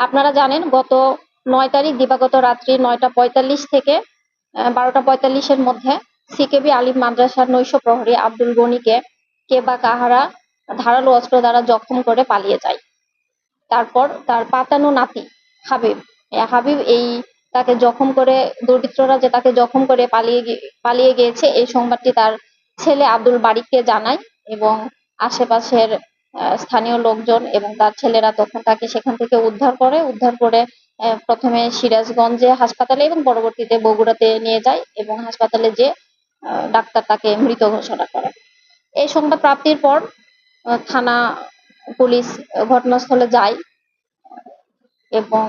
আপনারা জানেন, গত নয় তারিখ, দিবাগত রাত্রি নয়টা পঁয়তাল্লিশ থেকে বারোটা পঁয়তাল্লিশের মধ্যে সিকেবি আলিম মাদ্রাসার নৈশ প্রহরী আব্দুল গনিকে কে বা কাহারা ধারালো অস্ত্র দ্বারা জখম করে পালিয়ে যায়। তারপর তার পাতানো নাতি হাবিব হাবিব এই তাকে জখম করে, দুর্বৃত্তরা যে তাকে জখম করে পালিয়ে পালিয়ে গিয়েছে, এই সংবাদটি তার ছেলে আব্দুল বারিককে জানায় এবং আশেপাশের স্থানীয় লোকজন এবং তার ছেলেরা তখন তাকে সেখান থেকে উদ্ধার করে উদ্ধার করে প্রথমে সিরাজগঞ্জে হাসপাতালে এবং পরবর্তীতে বগুড়াতে নিয়ে যায় এবং হাসপাতালে যে ডাক্তার তাকে মৃত ঘোষণা করে। এই সংবাদ প্রাপ্তির পর থানা পুলিশ ঘটনাস্থলে যায় এবং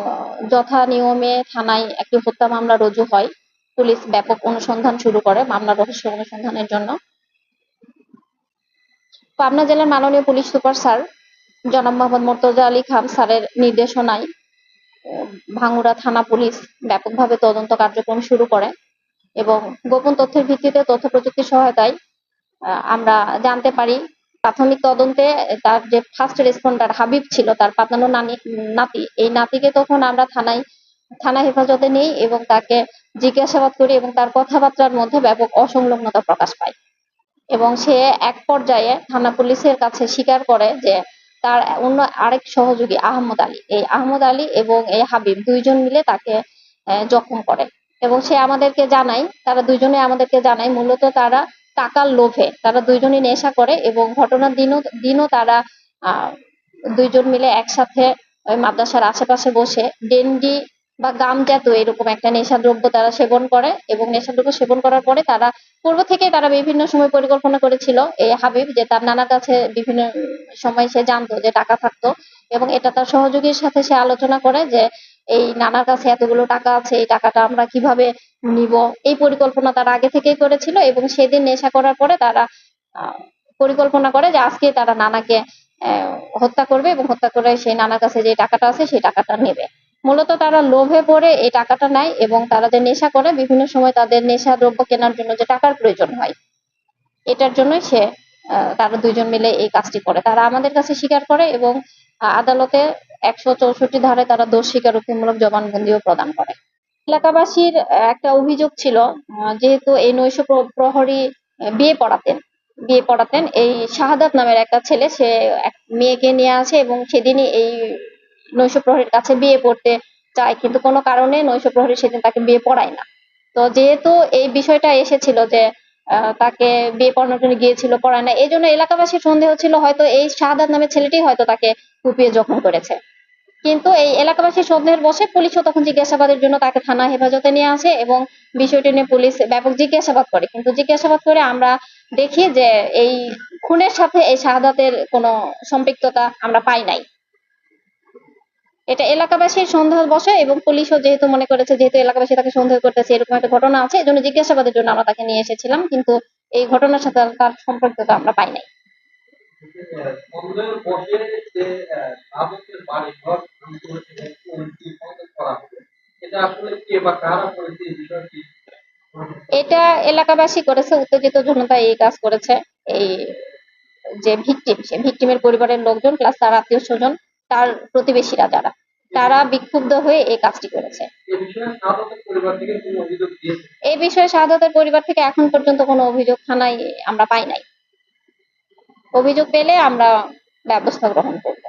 যথা নিয়মে থানায় একটি হত্যা মামলা রুজু হয়। পুলিশ ব্যাপক অনুসন্ধান শুরু করে মামলা রহস্য অনুসন্ধানের জন্য। পাবনা জেলার মাননীয় পুলিশ সুপার স্যার জনাব মোহাম্মদ মোর্তজা আলী খান স্যারের নির্দেশনায় ভাঙ্গুড়া থানা পুলিশ ব্যাপকভাবে তদন্ত কার্যক্রম শুরু করে এবং গোপন তথ্যের ভিত্তিতে তথ্য প্রযুক্তির সহায়তায় আমরা জানতে পারি প্রাথমিক তদন্তে তার যে ফার্স্ট রেসপন্ডার হাবিব ছিল, তার পাতানো নানি নাতি। এই নাতিকে তখন আমরা থানায় থানা হেফাজতে নেই এবং তাকে জিজ্ঞাসাবাদ করি এবং তার কথাবার্তার মধ্যে ব্যাপক অসংলগ্নতা প্রকাশ পায়। এবং সে এক পর্যায়ে থানা পুলিশের কাছে স্বীকার করে যে তার অন্য আরেক সহযোগী আহমদ আলী। এই আহমদ আলী এবং এই হাবিব দুইজন মিলে তাকে জখম করে এবং সে আমাদেরকে জানায়, তারা দুইজনে আমাদেরকে জানায় মূলত তারা টাকার লোভে। তারা দুইজনই নেশা করে এবং ঘটনার দিনও দিনও তারা দুইজন মিলে একসাথে ওই মাদ্রাসার আশেপাশে বসে। ডেন্ডি বা গামজাত এরকম একটা নেশাদ্রব্য তারা সেবন করে এবং নেশাদ্রব্য সেবন করার পরে তারা পূর্ব থেকে তারা বিভিন্ন সময় পরিকল্পনা করেছিল এই হাবিব যে তার নানার কাছে বিভিন্ন সময় সে জানতো যে টাকা থাকতো এবং এটা তার সহযোগীর সাথে সে আলোচনা করে যে এই নানার কাছে এতগুলো টাকা আছে, এই টাকাটা আমরা কীভাবে নিব? এই পরিকল্পনা তারা আগে থেকেই করেছিল এবং সেদিন নেশা করার পরে তারা পরিকল্পনা করে যে আজকে তারা নানাকে হত্যা করবে এবং হত্যা করে সেই নানার কাছে যে টাকাটা আছে সেই টাকাটা নেবে। মূলত তারা লোভে পড়ে এই টাকাটা নেয় এবং তারা যে নেশা করে, বিভিন্ন সময় তাদের নেশা দ্রব্য কেনার জন্য যে টাকার প্রয়োজন হয়, এটার জন্যই সে তারা দুইজন মিলে এই কাজটি করে। তারা আমাদের কাছে স্বীকার করে এবং আদালতে একশো চৌষট্টি ধারে তারা দোষ স্বীকারোক্তিমূলক জবানবন্দিও প্রদান করে। এলাকাবাসীর একটা অভিযোগ ছিল যেহেতু এই নৈশ প্রহরী বিয়ে পড়াতেন বিয়ে পড়াতেন, এই শাহাদাত নামের একটা ছেলে, সে এক মেয়েকে নিয়ে আসে এবং সেদিনই এই নৈশ প্রহরীর কাছে বিয়ে পড়তে চায়, কিন্তু কোনো কারণে নৈশ প্রহরী সেদিন তাকে বিয়ে পড়ায় না। তো যেহেতু এই বিষয়টা এসেছিল যে তাকে বিয়ে পড়ানোর জন্য গিয়েছিল, পড়ায় না এই জন্য এলাকাবাসীর সন্দেহ ছিল হয়তো এই শাহাদাত নামের ছেলেটি হয়তো তাকে কুপিয়ে জখম করেছে। কিন্তু এই এলাকাবাসীর সন্দেহের বসে পুলিশও তখন জিজ্ঞাসাবাদের জন্য তাকে থানা হেফাজতে নিয়ে আসে এবং বিষয়টি নিয়ে পুলিশ ব্যাপক জিজ্ঞাসাবাদ করে। কিন্তু জিজ্ঞাসাবাদ করে আমরা দেখি যে, এই খুনের সাথে এই শাহাদাতের কোনো সম্পৃক্ততা আমরা পাই নাই। এটা এলাকাবাসীর সন্দেহ বসে এবং পুলিশও যেহেতু মনে করেছে, যেহেতু এলাকাবাসী তাকে সন্দেহ করতেছে, এরকম একটা ঘটনা আছে, এই জন্য জিজ্ঞাসাবাদের জন্য আমরা তাকে নিয়ে এসেছিলাম, কিন্তু এই ঘটনার সাথে তার সম্পর্কতা আমরা পাই নাই। এটা এলাকাবাসী করেছে, উত্তেজিত জনতা এই কাজ করেছে, এই যে ভিকটিম, সে ভিকটিমের পরিবারের লোকজন প্লাস তার আত্মীয় স্বজন তার প্রতিবেশীরা যারা তারা বিক্ষুব্ধ হয়ে এই কাজটি করেছে। এ বিষয়ে এই বিষয়ে শাহাদাতের পরিবার থেকে এখন পর্যন্ত কোনো অভিযোগ থানায় আমরা পাই নাই। অভিযোগ পেলে আমরা ব্যবস্থা গ্রহণ করব।